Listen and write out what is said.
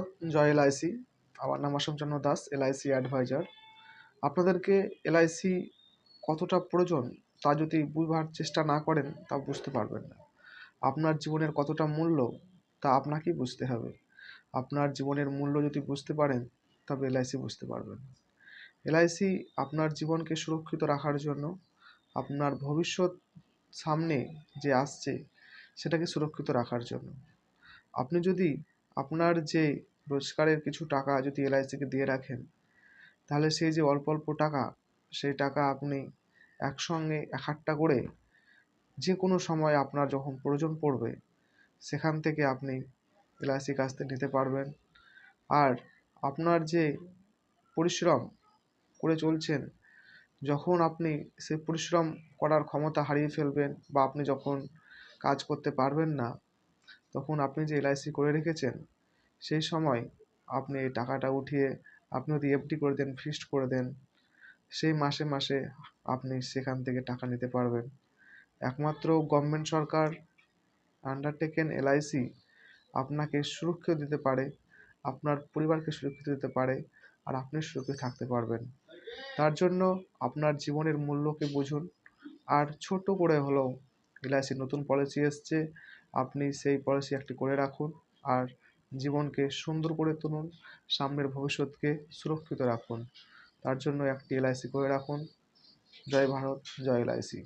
ভারত জয় এলআইসি। আমার নাম অশোকচন্দ্র দাস, এলআইসি অ্যাডভাইজার। আপনাদেরকে এলআইসি কতটা প্রয়োজন তা যদি বুঝবার চেষ্টা না করেন, তা বুঝতে পারবেন না। আপনার জীবনের কতটা মূল্য, তা আপনাকেই বুঝতে হবে। আপনার জীবনের মূল্য যদি বুঝতে পারেন, তবে এলআইসি বুঝতে পারবেন এলআইসি আপনার জীবনকে সুরক্ষিত রাখার জন্য, আপনার ভবিষ্যৎ সামনে যে আসছে, সেটাকে সুরক্ষিত রাখার জন্য। আপনি যদি আপনার যে রোজগারের কিছু টাকা যদি এলআইসিকে দিয়ে রাখেন, তাহলে সেই যে অল্প অল্প টাকা, সেই টাকা আপনি একসঙ্গে এক আধটা করে যে কোনো সময় আপনার যখন প্রয়োজন পড়বে, সেখান থেকে আপনি এলআইসির কাছ থেকে নিতে পারবেন। আর আপনার যে পরিশ্রম করে চলছেন, যখন আপনি সে পরিশ্রম করার ক্ষমতা হারিয়ে ফেলবেন বা আপনি যখন কাজ করতে পারবেন না, তখন আপনি যে এলআইসি করে রেখেছেন সেই সময় আপনি এই টাকাটা উঠিয়ে, আপনি যদি এফডি করে দেন ফিক্সড করে দেন, সেই মাসে মাসে আপনি সেখান থেকে টাকা নিতে পারবেন। একমাত্র গভর্নমেন্ট সরকার আন্ডারটেকেন এলআইসি আপনাকে সুরক্ষিত দিতে পারে, আপনার পরিবারকে সুরক্ষিত দিতে পারে, আর আপনি সুরক্ষিত থাকতে পারবেন। তার জন্য আপনার জীবনের মূল্যকে বুঝুন। আর ছোট করে হলেও এলআইসির নতুন পলিসি এসছে, আপনি সেই পলিসি একটি করে রাখুন। আর জীবনকে সুন্দর করে তুলুন সামনের ভবিষ্যৎকে সুরক্ষিত রাখুন। তার জন্য একটি এলআইসি করে রাখুন। জয় ভারত, জয় এলআইসি।